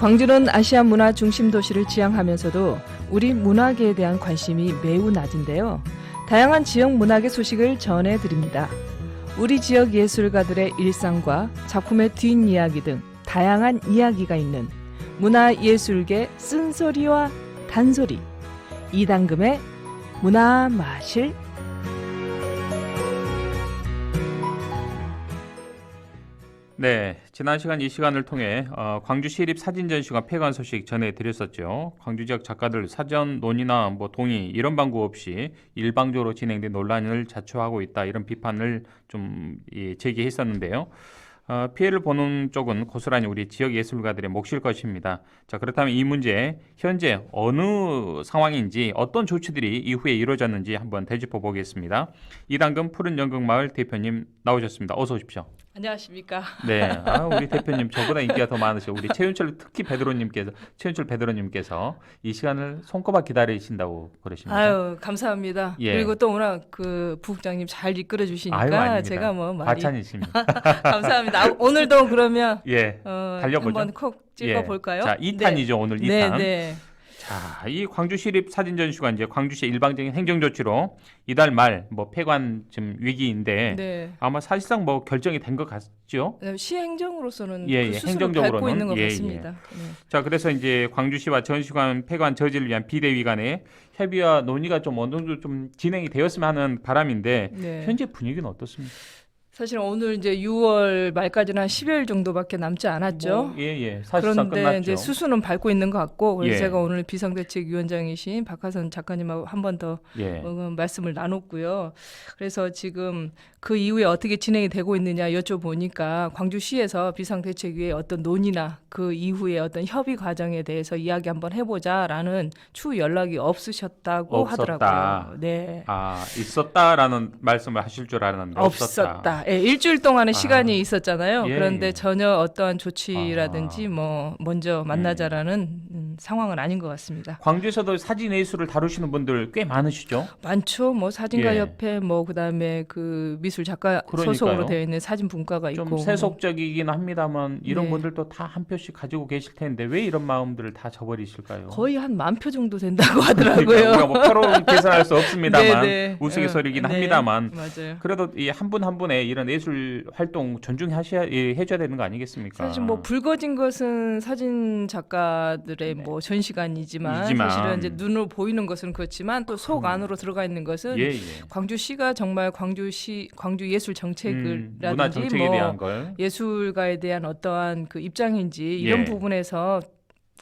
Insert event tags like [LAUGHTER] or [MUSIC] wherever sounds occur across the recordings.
광주는 아시아 문화 중심 도시를 지향하면서도 우리 문화계에 대한 관심이 매우 낮은데요. 다양한 지역 문화계 소식을 전해 드립니다. 우리 지역 예술가들의 일상과 작품의 뒷이야기 등 다양한 이야기가 있는 문화예술계 쓴소리와 단소리 이당금의 문화 마실 네, 지난 시간 이 시간을 통해 어, 광주 시립 사진 전시관 폐관 소식 전해드렸었죠. 광주 지역 작가들 사전 논의나 뭐 동의 이런 방법 없이 일방적으로 진행된 논란을 자초하고 있다 이런 비판을 좀 예, 제기했었는데요. 어, 피해를 보는 쪽은 고스란히 우리 지역 예술가들의 몫일 것입니다. 자 그렇다면 이 문제 현재 어느 상황인지 어떤 조치들이 이후에 이루어졌는지 한번 되짚어 보겠습니다. 이당금 푸른 연극마을 대표님 나오셨습니다. 어서 오십시오. 안녕하십니까? 네, 아, 우리 대표님 저보다 인기가 더 많으시고 우리 최윤철 특히 베드로님께서 최윤철 베드로님께서 이 시간을 손꼽아 기다리신다고 그러십니다. 아유 감사합니다. 예. 그리고 또 오늘 그 부국장님 잘 이끌어 주시니까. 제가 뭐 많이 과찬이십니다. [LAUGHS] 감사합니다. 아, 오늘도 그러면 예. 어, 달려보죠. 한번 콕 찍어 볼까요? 자, 2탄이죠. 오늘 2탄. 네, 네. 자, 이 광주 시립 사진전시관 이제 광주시 일방적인 행정 조치로 이달 말 뭐 폐관 좀 위기인데 네. 아마 사실상 뭐 결정이 된 것 같죠. 네, 시행정으로서는 예, 그 예, 수순을 행정적으로는 밟고 있는 것 예, 같습니다. 네. 자, 그래서 이제 광주시와 전시관 폐관 저지를 위한 비대위 간의 협의와 논의가 좀 어느 정도 좀 진행이 되었으면 하는 바람인데 네. 현재 분위기는 어떻습니까? 사실 오늘 이제 6월 말까지는 한 10일 정도밖에 남지 않았죠. 뭐, 예, 예. 사실상 그런데 끝났죠. 이제 수순은 밟고 있는 것 같고 그래서 예. 제가 오늘 비상대책위원장이신 박하선 작가님하고 한 번더 예. 어, 말씀을 나눴고요. 그래서 지금 그 이후에 어떻게 진행이 되고 있느냐 여쭤보니까 광주시에서 비상대책위에 어떤 논의나 그 이후에 어떤 협의 과정에 대해서 이야기 한번 해보자라는 추후 연락이 없으셨다고 없었다. 하더라고요. 네. 아, 있었다라는 말씀을 하실 줄 알았는데 없었다. 없었다. 예, 일주일 동안의 아. 시간이 있었잖아요. 예, 그런데 예. 전혀 어떠한 조치라든지 아. 뭐 먼저 만나자라는 음, 상황은 아닌 것 같습니다. 광주에서도 사진 예술을 다루시는 분들 꽤 많으시죠? 많죠. 뭐 사진가 예. 협회 뭐 그다음에 그 미술 작가 그러니까요. 소속으로 되어 있는 사진 분과가 있고 좀 세속적이긴 합니다만 이런 네. 분들도 다 한표 씩 가지고 계실 텐데 왜 이런 마음들을 다 저버리실까요? 거의 한 만 표 정도 된다고 [LAUGHS] 그러니까 하더라고요. 우리가 뭐 표로 계산할 수 없습니다만 [LAUGHS] 네, 네. 우스갯소리긴 어, 네. 합니다만 맞아요. 그래도 이 한 분 한 분의 이런 예술 활동 존중하셔야 예, 해줘야 되는 거 아니겠습니까? 사실 뭐 불거진 것은 사진 작가들의 네. 뭐 전시관이지만 이지만. 사실은 이제 눈으로 보이는 것은 그렇지만 또 속 안으로 들어가 있는 것은 예, 예. 광주시가 정말 광주시 광주 예술 음, 정책이라든지 문화 정책에 뭐 예술가에 대한 어떠한 그 입장인지 이런 예. 부분에서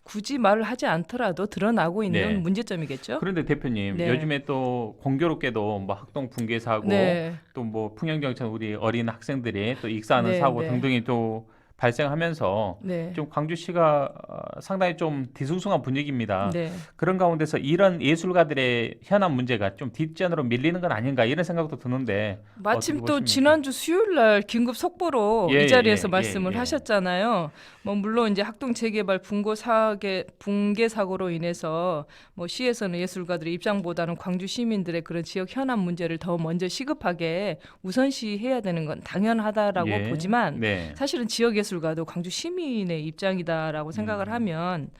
굳이 말을 하지 않더라도 드러나고 있는 네. 문제점이겠죠. 그런데 대표님 네. 요즘에 또 공교롭게도 뭐 학동 붕괴 사고 네. 또뭐 풍영정천 우리 어린 학생들이 또 익사하는 네, 사고 네. 등등이 또 발생하면서 네. 좀 광주시가 어, 상당히 좀 뒤숭숭한 분위기입니다. 네. 그런 가운데서 이런 예술가들의 현안 문제가 좀 뒷전으로 밀리는 건 아닌가 이런 생각도 드는데 마침 또? 지난주 수요일 날 긴급 속보로 예, 이 자리에서 예, 말씀을 예, 예. 하셨잖아요. 뭐 물론 이제 학동 재개발 붕고 사계 붕괴 사고로 인해서 뭐 시에서는 예술가들의 입장보다는 광주 시민들의 그런 지역 현안 문제를 더 먼저 시급하게 우선시해야 되는 건 당연하다라고 예, 보지만 네. 사실은 지역 예술가도 광주 시민의 입장이다라고 생각을 음. 하면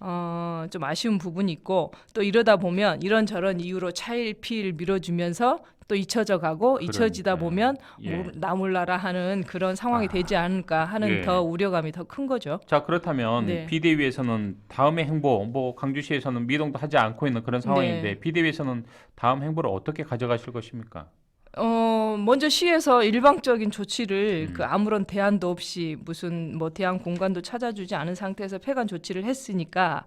어, 좀 아쉬운 부분이 있고 또 이러다 보면 이런저런 이유로 차일피일 밀어주면서 또 잊혀져 가고 잊혀지다. 보면 예. 뭐 나몰라라 하는 그런 상황이 아. 되지 않을까 하는 예. 더 우려감이 더 큰 거죠. 자 그렇다면 네. 비대위에서는 다음의 행보 뭐 광주시에서는 미동도 하지 않고 있는 그런 상황인데 네. 비대위에서는 다음 행보를 어떻게 가져가실 것입니까? 어, 먼저 시에서 일방적인 조치를 음. 그 아무런 대안도 없이 무슨 뭐 대안 공간도 찾아주지 않은 상태에서 폐관 조치를 했으니까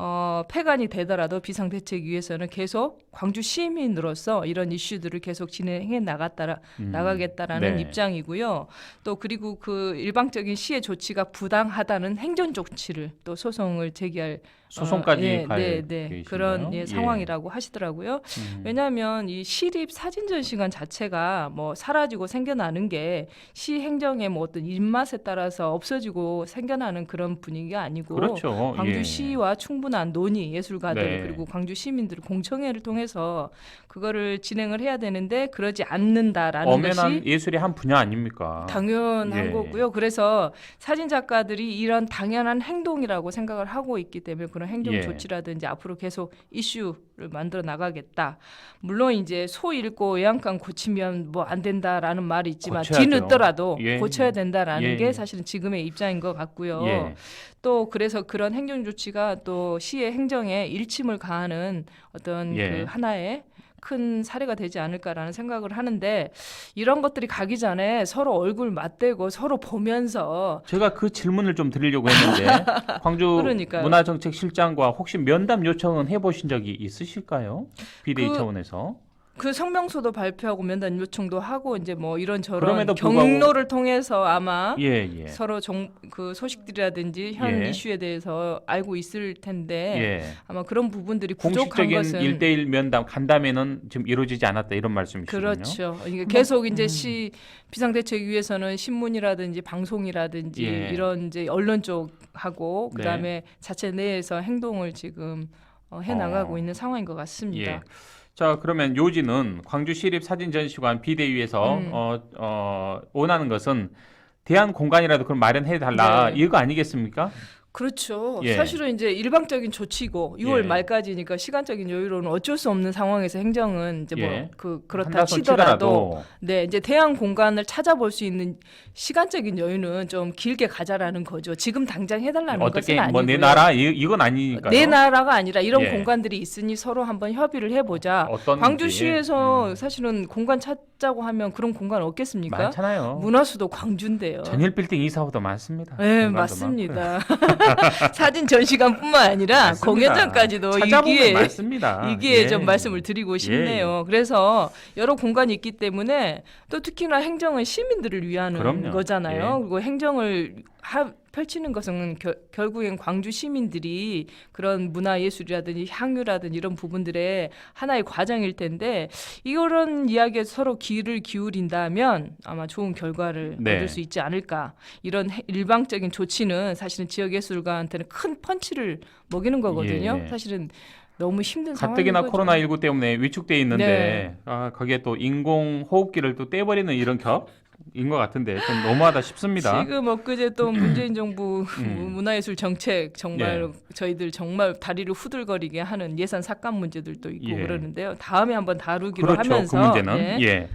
어, 폐관이 되더라도 비상대책위에서는 계속 광주 시민으로서 이런 이슈들을 계속 진행해 나갔다라 음, 나가겠다라는 네. 입장이고요. 또 그리고 그 일방적인 시의 조치가 부당하다는 행정 조치를 또 소송을 제기할 소송까지 어, 예, 갈 네, 네. 계획이신가요? 그런 예, 예. 상황이라고 하시더라고요. 음. 왜냐하면 이 시립 사진 전시관 자체가 뭐 사라지고 생겨나는 게 시 행정의 뭐 어떤 입맛에 따라서 없어지고 생겨나는 그런 분위기가 아니고 그렇죠. 광주 예. 시와 충분한 논의 예술가들 네. 그리고 광주 시민들 공청회를 통해서 그거를 진행을 해야 되는데 그러지 않는다라는 엄연한 것이 예술의 한 분야 아닙니까? 당연한 예. 거고요. 그래서 사진 작가들이 이런 당연한 행동이라고 생각을 하고 있기 때문에 그런 행정 예. 조치라든지 앞으로 계속 이슈를 만들어 나가겠다. 물론 이제 소 잃고 외양간 고치면 뭐 안 된다라는 말이 있지만. 뒤늦더라도 예. 고쳐야 된다라는 예. 게 사실은 지금의 입장인 것 같고요. 예. 또 그래서 그런 행정 조치가 또 시의 행정에 일침을 가하는 어떤 예. 그 하나의 큰 사례가 되지 않을까라는 생각을 하는데 이런 것들이 가기 전에 서로 얼굴 맞대고 서로 보면서 제가 그 질문을 좀 드리려고 했는데 [LAUGHS] 광주 그러니까요. 문화정책실장과 혹시 면담 요청은 해보신 적이 있으실까요? 비대위 그- 차원에서 그 성명서도 발표하고 면담 요청도 하고 이제 뭐 이런 저런 그럼에도 불구하고- 경로를 통해서 아마 예 예. 서로 정, 그 소식들이라든지 현 예. 이슈에 대해서 알고 있을 텐데 예. 아마 그런 부분들이 부족한 공식적인 것은 일대일 면담 간담회는 지금 이루어지지 않았다 이런 말씀이시군요. 그렇죠. 이게 계속 이제 음. 시 비상대책위에서는 신문이라든지 방송이라든지 예. 이런 이제 언론 쪽하고 네. 그다음에 자체 내에서 행동을 지금 어, 해 나가고 어. 있는 상황인 것 같습니다. 예. 자 그러면 요지는 광주 시립 사진 전시관 비대위에서 음. 어, 어, 원하는 것은 대안 공간이라도 그럼 마련해 달라 네. 이거 아니겠습니까? 그렇죠. 예. 사실은 이제 일방적인 조치고 6월 예. 말까지니까 시간적인 여유로는 어쩔 수 없는 상황에서 행정은 이제 예. 뭐그 그렇다 한다손 치더라도 네 이제 대안 공간을 찾아볼 수 있는 시간적인 여유는 좀 길게 가자라는 거죠. 지금 당장 해달라는 어떻게 것은 아니고요. 뭐 내 나라 이, 이건 아니니까요. 내 나라가 아니라 이런 예. 공간들이 있으니 서로 한번 협의를 해보자. 어떤 광주시에서 음. 사실은 공간 찾자고 하면 그런 공간 없겠습니까? 많잖아요. 문화수도 광주인데요. 전일 빌딩 이사호도 많습니다. 네, 공간도 맞습니다. [LAUGHS] [LAUGHS] 사진 전시관뿐만 아니라 많습니다. 공연장까지도 이기에 많습니다. 이기에 예. 좀 말씀을 드리고 싶네요. 그래서 여러 공간이 있기 때문에 또 특히나 행정은 시민들을 위한 그럼요. 거잖아요. 예. 그리고 행정을 하, 펼치는 것은 겨- 결국엔 광주 시민들이 그런 문화예술이라든지 향유라든지 이런 부분들의 하나의 과정일 텐데 이런 이야기에 서로 귀를 기울인다면 아마 좋은 결과를 네. 얻을 수 있지 않을까. 이런 해- 일방적인 조치는 사실은 지역예술가한테는 큰 펀치를 먹이는 거거든요. 예, 예. 사실은 너무 힘든 상황인 가뜩이나. 코로나 19 때문에 위축돼 있는데 네. 아, 거기에 또 인공 호흡기를 또 떼버리는 이런 격인 것 같은데 좀 너무하다 싶습니다. 지금 엊그제 또 [CLEARS THROAT] 문재인 정부 음. 문화예술 정책 정말 예. 저희들 정말 다리를 후들거리게 하는 예산 삭감 문제들도 있고 예. 그러는데요. 다음에 한번 다루기로 그렇죠. 하면서 그 문제는 예. 예.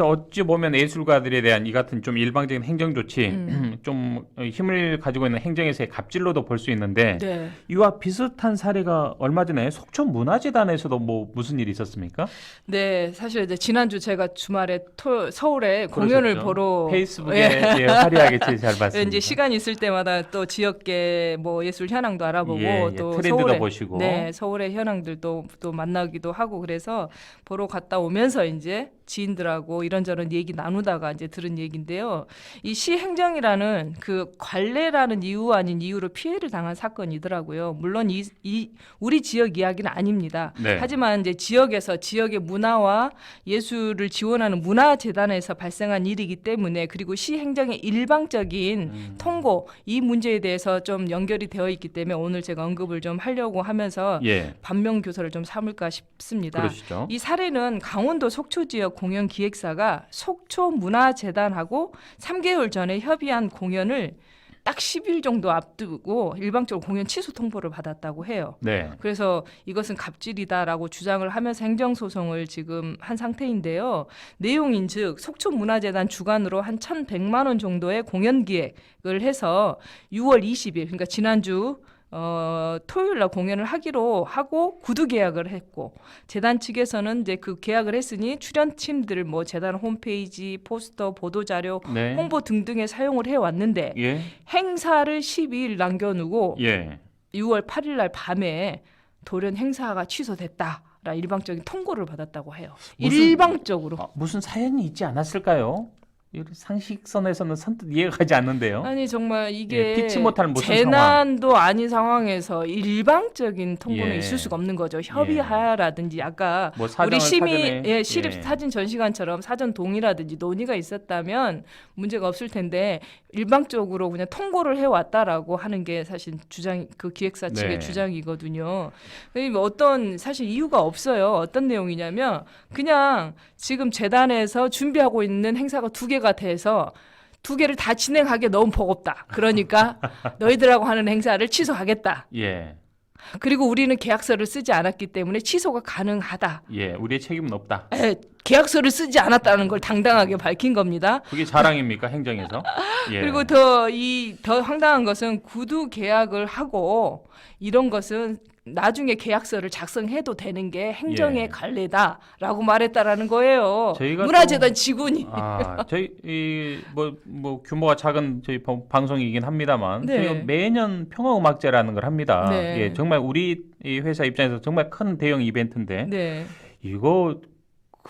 자 어찌 보면 예술가들에 대한 이 같은 좀 일방적인 행정 조치, 음. [CLEARS THROAT] 좀 힘을 가지고 있는 행정에서의 갑질로도 볼 수 있는데 네. 이와 비슷한 사례가 얼마 전에 속초 문화재단에서도 뭐 무슨 일이 있었습니까? 네, 사실 이제 지난주 제가 주말에 토, 서울에 공연을 그러셨죠. 보러 페이스북에 예. [LAUGHS] 예, 화려하게 잘 [LAUGHS] 봤습니다. 이제 시간 있을 때마다 또 지역계 뭐 예술 현황도 알아보고 예, 예, 또 트렌드도 서울의 보시고. 네 서울의 현황들도 또 만나기도 하고 그래서 보러 갔다 오면서 이제 지인들하고 이런저런 얘기 나누다가 이제 들은 얘기인데요. 이 시행정이라는 그 관례라는 이유 아닌 이유로 피해를 당한 사건이더라고요. 물론 이, 이 우리 지역 이야기는 아닙니다. 네. 하지만 이제 지역에서 지역의 문화와 예술을 지원하는 문화 재단에서 발생한 일이기 때문에 그리고 시행정의 일방적인 음. 통고 이 문제에 대해서 좀 연결이 되어 있기 때문에 오늘 제가 언급을 좀 하려고 하면서 예, 반면 교사를 좀 삼을까 싶습니다. 그러시죠. 이 사례는 강원도 속초 지역 공연 기획사가 속초 문화재단하고 3개월 전에 협의한 공연을 딱 10일 정도 앞두고 일방적으로 공연 취소 통보를 받았다고 해요. 네. 그래서 이것은 갑질이다라고 주장을 하면서 행정소송을 지금 한 상태인데요. 내용인즉 속초문화재단 주관으로 한 1,100만 원 정도의 공연 기획을 해서 6월 20일 그러니까 지난주 어, 토요일 날 공연을 하기로 하고 구두 계약을 했고 재단 측에서는 이제 그 계약을 했으니 출연팀들을 뭐 재단 홈페이지, 포스터, 보도 자료, 네. 홍보 등등에 사용을 해 왔는데 예. 행사를 12일 남겨놓고 예. 6월 8일 날 밤에 돌연 행사가 취소됐다. 라 일방적인 통고를 받았다고 해요. 무슨- 일방적으로. 아, 무슨 사연이 있지 않았을까요? 이 상식선에서는 선뜻 이해가 가지 않는데요. 아니 정말 이게 예, 피치 못할 무슨 재난도 아닌 상황에서 일방적인 통보는 예. 있을 수가 없는 거죠. 협의하라든지 아까 뭐 우리 사전에 예, 시립 예. 사진 전시관처럼 사전 동의라든지 논의가 있었다면 문제가 없을 텐데 일방적으로 그냥 통보를 해 왔다라고 하는 게 사실 주장 그 기획사 측의 네. 주장이거든요. 이 어떤 사실 이유가 없어요. 어떤 내용이냐면 그냥 지금 재단에서 준비하고 있는 행사가 두 개가 돼서 두 개를 다 진행하기 너무 버겁다. 그러니까 너희들하고 하는 행사를 취소하겠다. 예, 그리고 우리는 계약서를 쓰지 않았기 때문에 취소가 가능하다. 예, 우리의 책임은 없다. 에, 계약서를 쓰지 않았다는 걸 당당하게 밝힌 겁니다. 그게 자랑입니까 행정에서? [LAUGHS] 예. 그리고 더 이 더 황당한 것은 구두 계약을 하고 이런 것은 나중에 계약서를 작성해도 되는 게 행정의 예. 관례다라고 말했다라는 거예요. 저희가 문화재단 직원이 아, 저희 이뭐 뭐 규모가 작은 저희 방- 방송이긴 합니다만 네. 저희가 매년 평화음악제라는 걸 합니다. 네. 예, 정말 우리 이 회사 입장에서 정말 큰 대형 이벤트인데 네. 이거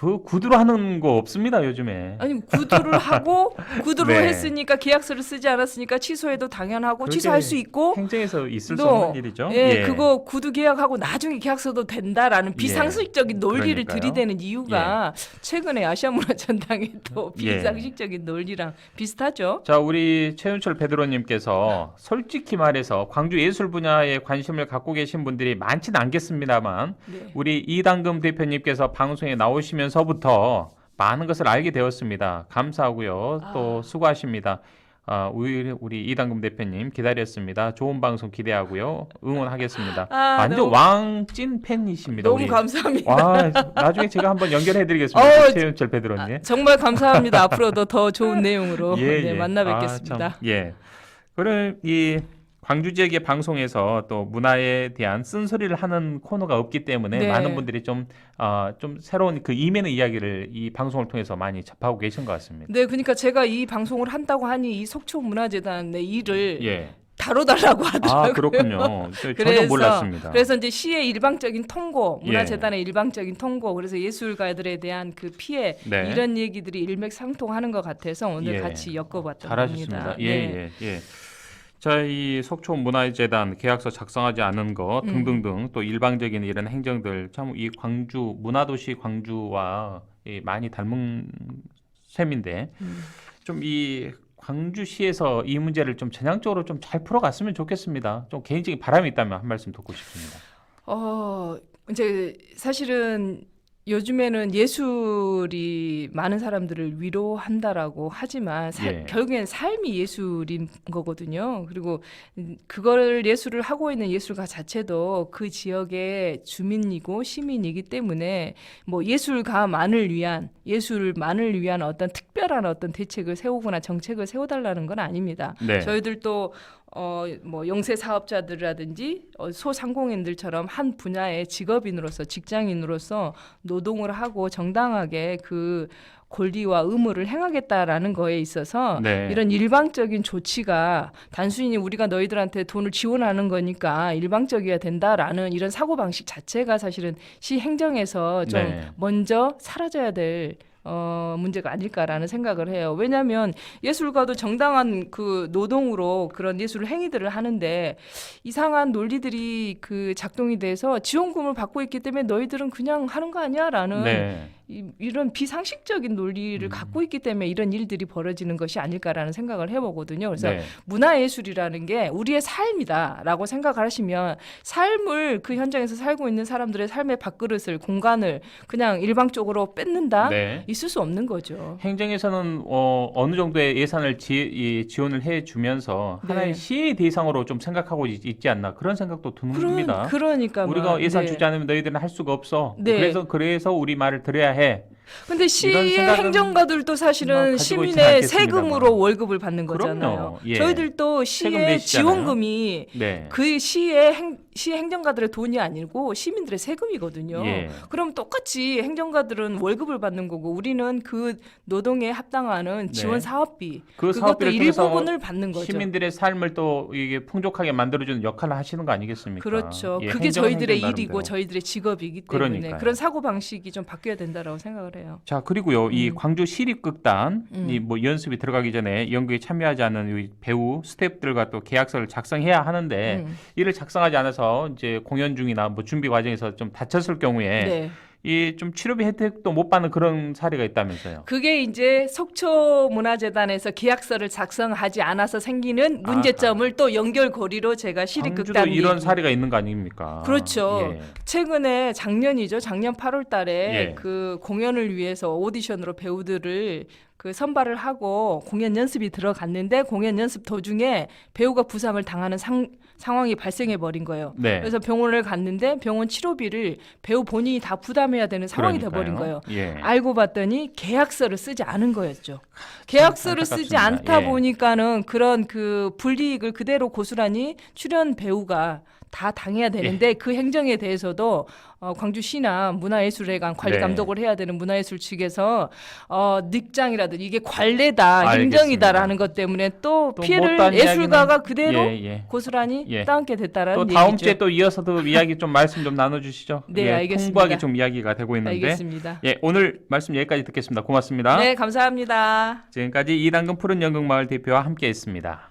그 구두로 하는 거 없습니다 요즘에. 아니 구두를 하고 [LAUGHS] 구두로 네. 했으니까 계약서를 쓰지 않았으니까 취소해도 당연하고 취소할 수 있고 행정에서 있을 수 또, 없는 일이죠. 예, 그거 구두 계약하고 나중에 계약서도 된다라는 비상식적인 논리를 예. 그러니까요. 들이대는 이유가 최근에 아시아 문화 전당의 또 예. 비상식적인 논리랑 비슷하죠. 자, 우리 최윤철 베드로님께서 솔직히 말해서 광주 예술 분야에 관심을 갖고 계신 분들이 많지는 않겠습니다만 네. 우리 이당금 대표님께서 방송에 나오시면서 부터 많은 것을 알게 되었습니다. 감사하고요. 또 아. 수고하십니다. 아, 우리, 우리 이당금 대표님 기다렸습니다. 좋은 방송 기대하고요. 응원하겠습니다. 아, 완전 너무- 왕찐 팬이십니다. 너무 우리. 감사합니다. 와, 나중에 제가 한번 연결해드리겠습니다. 어우, 최윤철 베드로님. 아, 정말 감사합니다. 앞으로도 더 좋은 내용으로 [LAUGHS] 예, 네, 예. 만나 아, 뵙겠습니다. 참, 예. 그럼 이 광주 지역의 방송에서 또 문화에 대한 쓴소리를 하는 코너가 없기 때문에 네. 많은 분들이 좀, 어, 좀 새로운 그 이면의 이야기를 이 방송을 통해서 많이 접하고 계신 것 같습니다. 네, 그러니까 제가 이 방송을 한다고 하니 이 속초 문화재단의 일을 예. 다뤄달라고 하더라고요. 아, 그렇군요. 저 [LAUGHS] 전혀 몰랐습니다. 그래서 이제 시의 일방적인 통고, 예. 문화재단의 일방적인 통고, 그래서 예술가들에 대한 그 피해 네. 이런 얘기들이 일맥상통하는 것 같아서 오늘 예. 같이 엮어봤던 잘하셨습니다. 겁니다. 예, 네. 예, 예. 자, 이 속초 문화재단 계약서 작성하지 않은 것 음. 등등등 또 일방적인 이런 행정들 참 이 광주 문화도시 광주와 이 많이 닮은 셈인데 음. 좀이 광주시에서 이 문제를 좀 전향적으로 좀 잘 풀어갔으면 좋겠습니다. 좀 개인적인 바람이 있다면 한 말씀 듣고 싶습니다. 어, 이제 사실은 요즘에는 예술이 많은 사람들을 위로한다라고 하지만 사- 예. 결국엔 삶이 예술인 거거든요. 그리고 음, 그걸 예술을 하고 있는 예술가 자체도 그 지역의 주민이고 시민이기 때문에 뭐 예술가만을 위한 예술만을 위한 어떤 특별한 어떤 대책을 세우거나 정책을 세워달라는 건 아닙니다. 네. 저희들도 어 뭐 영세 사업자들이라든지 어, 소상공인들처럼 한 분야의 직업인으로서 직장인으로서 노동을 하고 정당하게 그 권리와 의무를 행하겠다라는 거에 있어서 네. 이런 일방적인 조치가 단순히 우리가 너희들한테 돈을 지원하는 거니까 일방적이어야 된다라는 이런 사고 방식 자체가 사실은 시 행정에서 좀 네. 먼저 사라져야 될 어, 문제가 아닐까라는 생각을 해요. 왜냐하면 예술가도 정당한 그 노동으로 그런 예술 행위들을 하는데 이상한 논리들이 그 작동이 돼서 지원금을 받고 있기 때문에 너희들은 그냥 하는 거 아니야라는 네. 이, 이런 비상식적인 논리를 음. 갖고 있기 때문에 이런 일들이 벌어지는 것이 아닐까라는 생각을 해보거든요. 그래서 네. 문화예술이라는 게 우리의 삶이다라고 생각을 하시면 삶을 그 현장에서 살고 있는 사람들의 삶의 밥그릇을 공간을 그냥 일방적으로 뺏는다 네. 있을 수 없는 거죠. 행정에서는 어, 어느 정도의 예산을 지, 이, 지원을 해주면서 네. 하나의 시의 대상으로 좀 생각하고 있, 지 않나 그런 생각도 듭니다. 그런 그러니까 우리가 막, 예산 네. 주지 않으면 너희들은 할 수가 없어. 네. 그래서 그래서 우리 말을 들어야 해. ré. 근데 시의 행정가들도 막 사실은 시민의. 세금으로 월급을 받는 거잖아요. 예. 저희들도 시의. 지원금이 네. 그 시의 행, 시 행정가들의 돈이 아니고 시민들의 세금이거든요. 예. 그럼 똑같이 행정가들은 월급을 받는 거고 우리는 그 노동에 합당하는 네. 지원 사업비 그 그것도 일부분을 받는 거죠. 시민들의 삶을 또 이게 풍족하게 만들어주는 역할을 하시는 거 아니겠습니까? 그렇죠. 예, 그게 행정은 저희들의 행정 일이고. 저희들의 직업이기 때문에 그러니까요. 그런 사고 방식이 좀 바뀌어야 된다라고 생각을 해요. 해요. 자 그리고요 이 음. 광주 시립극단 음. 이뭐 연습이 들어가기 전에 연극에 참여하지 않은 이 배우 스태프들과 또 계약서를 작성해야 하는데 음. 이를 작성하지 않아서 이제 공연 중이나 뭐 준비 과정에서 좀 다쳤을 경우에 네. 이 좀 치료비 혜택도 못 받는 그런 사례가 있다면서요. 그게 이제 속초문화재단에서 계약서를 작성하지 않아서 생기는 문제점을 또 연결고리로 제가 광주도 시립극단 이런 사례가 있는 거 아닙니까? 그렇죠. 예. 최근에 작년이죠. 작년 8월 달에 예. 그 공연을 위해서 오디션으로 배우들을 그 선발을 하고 공연 연습이 들어갔는데 공연 연습 도중에 배우가 부상을 당하는 상, 상황이 발생해 버린 거예요. 네. 그래서 병원을 갔는데 병원 치료비를 배우 본인이 다 부담해야 되는 상황이 돼 버린. 거예요. 예. 알고 봤더니 계약서를 쓰지 않은 거였죠. 계약서를 쓰지 안타깝습니다. 않다 예. 보니까는 그런 그 불이익을 그대로 고스란히 출연 배우가 다 당해야 예. 되는데 그 행정에 대해서도 어, 광주시나 문화예술회관 관리 네. 감독을 해야 되는 문화예술 측에서 어, 닉장이라든 이게 관례다 알겠습니다. 행정이다라는 것 때문에 또, 또 피해를 예술가가 그대로 예, 예. 고스란히 예. 따앉게 됐다라는 또 얘기죠. 다음 주에 또 이어서도 이야기 좀 말씀 좀 나눠주시죠. [LAUGHS] 네, 예, 알겠습니다. 풍부하게 좀 이야기가 되고 있는데. 알겠습니다. 예, 오늘 말씀 여기까지 듣겠습니다. 고맙습니다. 네, 감사합니다. 지금까지 이당근 푸른 연극마을 대표와 함께했습니다.